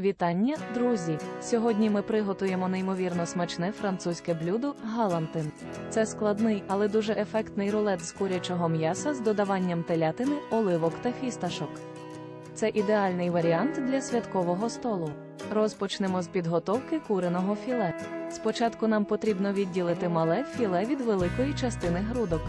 Вітання, друзі! Сьогодні ми приготуємо неймовірно смачне французьке блюдо галантин. Це складний, але дуже ефектний рулет з курячого м'яса з додаванням телятини, оливок та фісташок. Це ідеальний варіант для святкового столу. Розпочнемо з підготовки куриного філе. Спочатку нам потрібно відділити мале філе від великої частини грудок.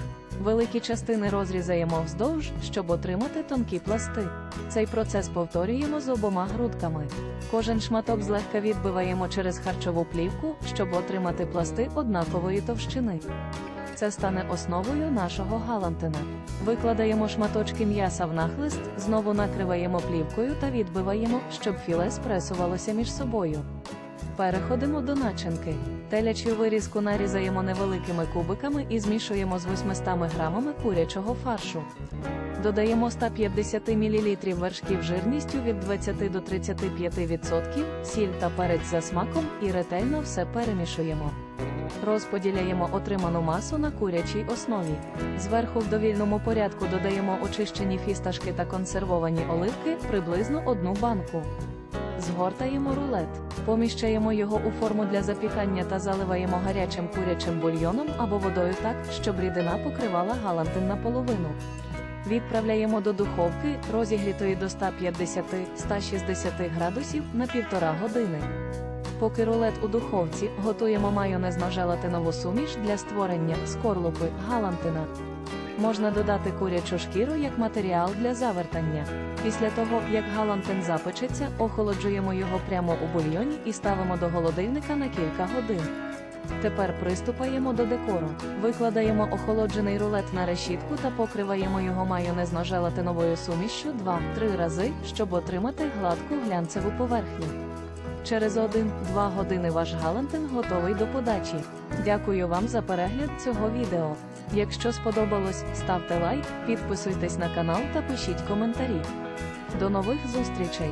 Великі частини розрізаємо вздовж, щоб отримати тонкі пласти. Цей процес повторюємо з обома грудками. Кожен шматок злегка відбиваємо через харчову плівку, щоб отримати пласти однакової товщини. Це стане основою нашого галантина. Викладаємо шматочки м'яса в нахлист, знову накриваємо плівкою та відбиваємо, щоб філе спресувалося між собою. Переходимо до начинки. Телячу вирізку нарізаємо невеликими кубиками і змішуємо з 800 грамами курячого фаршу. Додаємо 150 мл вершків жирністю від 20 до 35%, сіль та перець за смаком і ретельно все перемішуємо. Розподіляємо отриману масу на курячій основі. Зверху в довільному порядку додаємо очищені фісташки та консервовані оливки приблизно одну банку. Згортаємо рулет, поміщаємо його у форму для запікання та заливаємо гарячим курячим бульйоном або водою так, щоб рідина покривала галантин наполовину. Відправляємо до духовки, розігрітої до 150-160 градусів на півтора години. Поки рулет у духовці, готуємо майонезно-желатинову суміш для створення скорлупи галантина. Можна додати курячу шкіру як матеріал для завертання. Після того, як галантин запечеться, охолоджуємо його прямо у бульйоні і ставимо до холодильника на кілька годин. Тепер приступаємо до декору. Викладаємо охолоджений рулет на решітку та покриваємо його майонезно-желатиновою сумішшю 2-3 рази, щоб отримати гладку глянцеву поверхню. Через 1-2 години ваш галантин готовий до подачі. Дякую вам за перегляд цього відео. Якщо сподобалось, ставте лайк, підписуйтесь на канал та пишіть коментарі. До нових зустрічей!